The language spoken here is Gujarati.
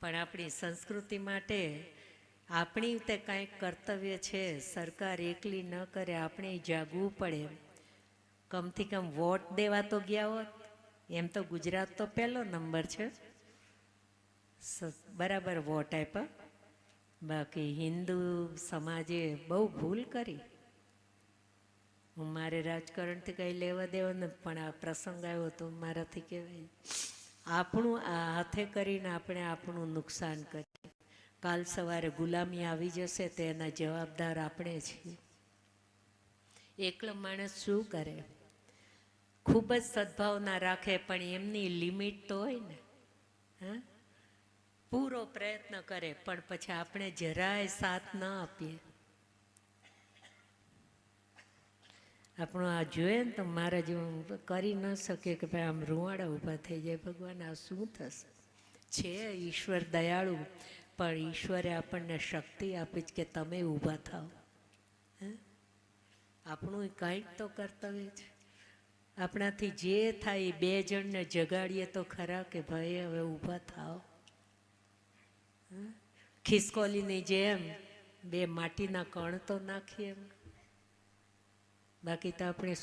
પણ આપણી સંસ્કૃતિ માટે આપણી તે કાંઈક કર્તવ્ય છે, સરકાર એકલી ન કરે, આપણે જાગવું પડે. કમથી કમ વોટ દેવા તો ગયા હોત, એમ તો ગુજરાત તો પહેલો નંબર છે. બરાબર વોટ આપ્યા. બાકી હિન્દુ સમાજે બહુ ભૂલ કરી. હું મારે રાજકારણથી કંઈ લેવા દેવા નથી, પણ આ પ્રસંગ આવ્યો તો મારાથી કહેવાય. આપણું આ હાથે કરીને આપણે આપણું નુકસાન કરીએ. કાલ સવારે ગુલામી આવી જશે તો એના જવાબદાર આપણે છીએ. એકલો માણસ શું કરે? ખૂબ જ સદભાવના રાખે, પણ એમની લિમિટ તો હોય ને, હા? પૂરો પ્રયત્ન કરે, પણ પછી આપણે જરાય સાથ ન આપીએ. આપણું આ જોઈએ ને તો મારા જેવું કરી ન શકે કે ભાઈ આમ રૂવાડા ઊભા થઈ જાય. ભગવાન, આ શું થશે? છે ઈશ્વર દયાળુ, પણ ઈશ્વરે આપણને શક્તિ આપી છે કે તમે ઊભા થાઓ? આપણું કંઈક તો કર્તવ્ય છે. આપણાથી જે થાય એ બે જણને જગાડીએ તો ખરા કે ભાઈ હવે ઊભા થાઓ? ખિસકોલીની જેમ બે માટીના કણ તો નાખીએ એમ. બાકી તો આપણે